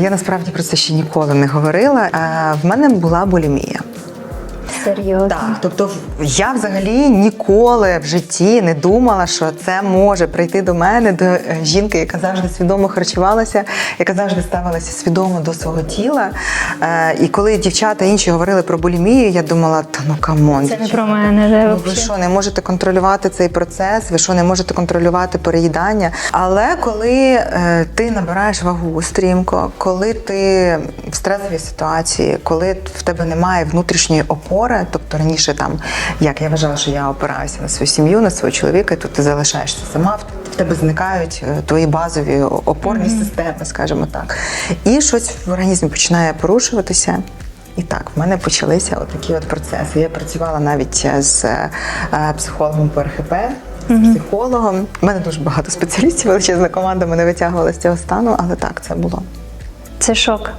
Я насправді про це ще ніколи не говорила. Е, В мене була булімія. Серйозно. Так, тобто в- я взагалі ніколи в житті не думала, що це може прийти до мене, до е, жінки, яка завжди свідомо харчувалася, яка завжди ставилася свідомо до свого тіла. Е, І коли дівчата інші говорили про булімію, я думала, та ну камон, Це не про мене, де Ну, ви що не можете контролювати цей процес? Ви що не можете контролювати переїдання? Але коли е, ти набираєш вагу стрімко, коли ти в стресовій ситуації, коли в тебе немає внутрішньої опори, тобто раніше там як я вважала, що я опираюся на свою сім'ю, на свого чоловіка, тут ти залишаєшся сама. В тебе зникають е, твої базові опорні системи, скажімо так. І щось в організмі починає порушуватися. І так, в мене почалися такі от процеси. Я працювала навіть з е, психологом по РХП, з психологом. У мене дуже багато спеціалістів, величезна команда мене витягувала з цього стану, але так це було. Це шок.